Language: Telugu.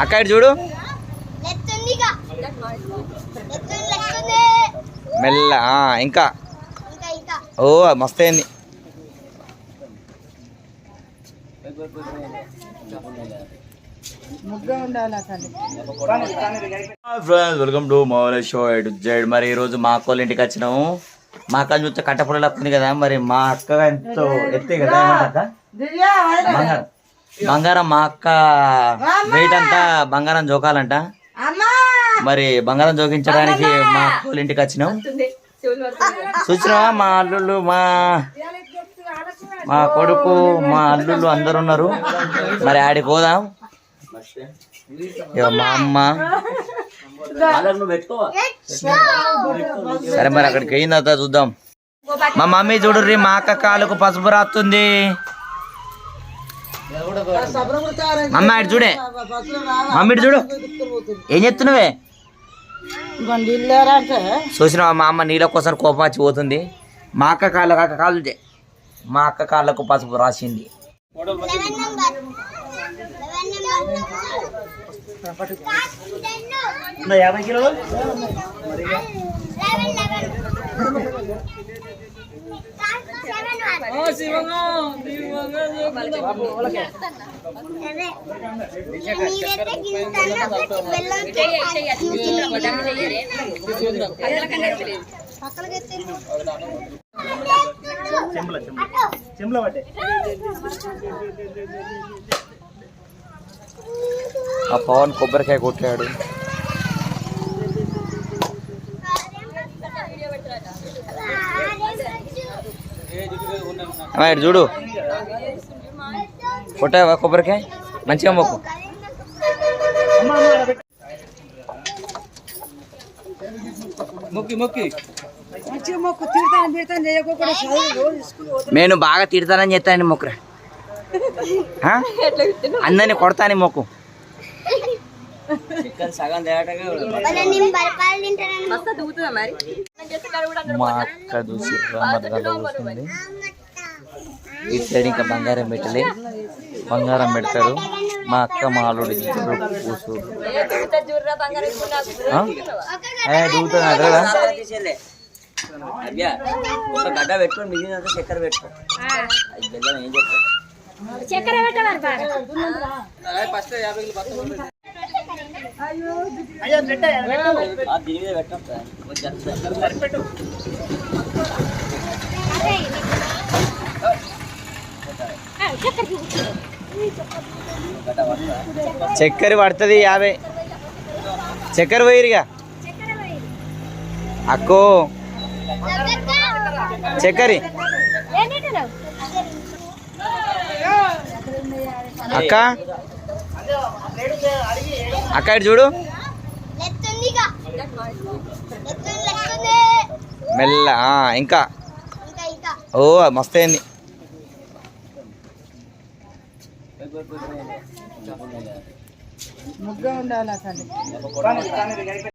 అక్క ఇటు చూడు. మెల్ల ఆ, ఇంకా. ఇంకా ఇంకా. ఓ మస్తు అయింది friends welcome to Moula show ఎడ్ జైడ్ మరి ఈరోజు మా అక్క వాళ్ళ ఇంటికి వచ్చినాము. మా అక్క చూస్తే కట్టపొడలు వస్తుంది కదా మరి మా అక్క ఎంతో ఎత్తే కదా? బంగారం మా అక్క వెయిట్ అంతా బంగారం జోకాలంట. మరి బంగారం జోకించడానికి మా అక్క వాళ్ళ ఇంటికి వచ్చినాం. చూసినావా మా అల్లుళ్ళు మా మా కొడుకు మా అల్లుళ్ళు అందరు ఉన్నారు. మరి ఆడికి పోదాం. మా అమ్మ. సరే మరి అక్కడికి అయిన చూద్దాం. మా మమ్మీ చూడుర్రి మా అక్క కాలుకు పసుపు రాస్తుంది మమ్మ ఇటు చూడే. మమ్మీ ఇటు చూడు. ఏం చెప్తున్నావే? చూసినావా మా అమ్మ నీళ్ళ కోసం కోపం వచ్చి పోతుంది? మా అక్క కాళ్ళకు అక్క కాళ్ళు మా అక్క కాళ్ళకు పసుపు రాసింది. యాభై కిలోలు? లెవెన్ లెవెన్ ఆ పవన్ కొబ్బరికాయ కొట్టాడు. అమ్మా ఇటు చూడు. కొట్టావా కొబ్బరికాయ? మంచిగా మొక్కు. నేను బాగా తిడతానని చెప్తాను మొక్కురా. ఆ? అందరిని కొడతాని మొక్కు. మా అక్క చూసి ఈ సైడ్ ఇంకా బంగారం పెట్టలే. బంగారం పెడతారు. మా అక్క మా అల్లుడు ఇద్దరు కూసు. దూగుతుంది అదరా గడ్డ పెట్టుకొని మిగిలినంత చక్కెర పెట్టుకో అది బెల్లం ఏం చెప్తా చక్కెర పెట్టవాలి బాగా. ఆ దీని మీద పెట్టం. చక్కెర పడుతుంది యాభై. చక్కెర పోయిరుగా అక్కో. చక్కెర. అక్క. అక్క ఇటు చూడు. మెల్ల. ఇంకా ఇంకా. ఓ మస్తు అయింది. ముగ్గా ఉండాలి అసలు